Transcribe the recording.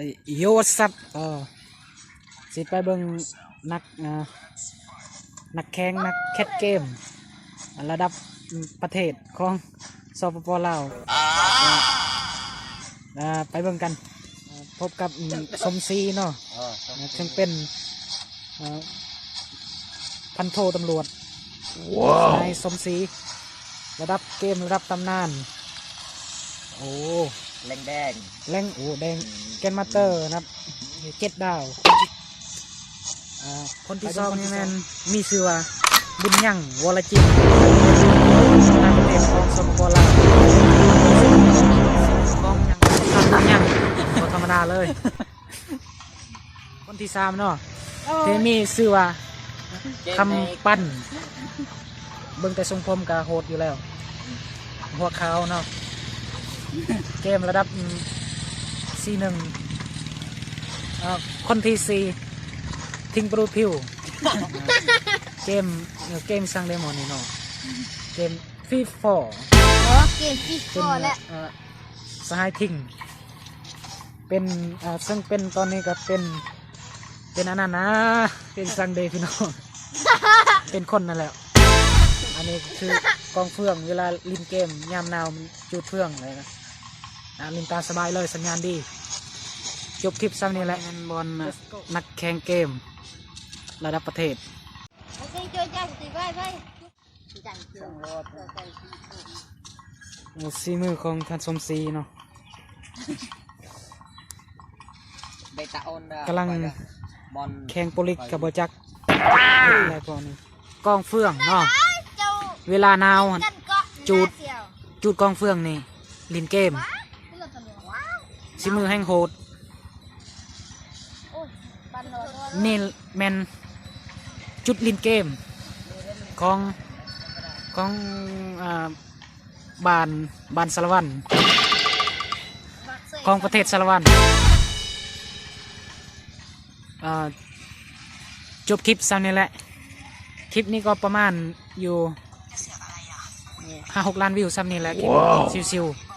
ไอ้โยสัตเออสิไปเบิ่งนักอ่านักแข่งนักแคทเกม ระดับประเทศของสปปลาวอ่าไปเบิ่งกันอ่าพบกับอืมสมศรีเนาะเออนะซึ่งเป็นอ่าพันโทตำรวจนายสมศรีระดับเกมระดับตำนาน โอ้แดงแดงแรงโอ้แดงแกนมาสเตอร์นะครับเจ็ดดาวอ่าคนที่สองนี่แมนมีชื่อว่าบุญยังวรจิตนายประเทศของสปปลาวกองยังทำบุญยังบ่ธรรมดาเลย คนที่สามเนาะที่มีชื่อว่าคำปั้นเบิ่งแต่ทรงผมกะโหดอยู่แล้ว หัวขาวเนาะ เกมระดับซีหนึ่งคนที่สี่ทิ้งปรูพิวอ่าเกมเอ่อเกมสร้างเดโมนี่เนาะเกมฟีฟอร์อ๋อเกมฟิฟเป็นอร์และเอ่อสหายทิ้งเป็นอ่าซึ่งเป็นตอนนี้ก็เป็นเป็นอันนั้นนะ เป็นซังเดย์พี่น้องเป็นคนนั่นแหละอันนี้คือกองเฟืองเวลาลินเกมยามหนาวมันจูดเฟืองอะไรนะ อ่าลินตามสบายเลยสัญญาณดี จบคลิปซ้ำนี้แหละบอลนักแข่งเกม ระดับประเทศโอเคจอยจังตีไปไปจังเครื่องรถจังโอ้ซีมือของท่านสมศรีเนาะเบต้าออนกำลังบอลแข่งโปลิกกับบอจักอะไรพอนี่กองเฟืองเนาะเจ้าเวลาหนาวหั่นกันเกาะจูดเสี่ยวจูดกองเฟืองนี่ลินเกม ซีมือแห่งโหดโอ้ยปันโดดนี่แมนจุดลินเกม ของ ของอ่าบานบานสารวัน ของประเทศสารวันอ่าจบคลิปซ้ำนี่แหละ คลิปนี้ก็ประมาณอยู่ห้าหกล้านวิวซ้ำนี่แหละคลิปชิวๆ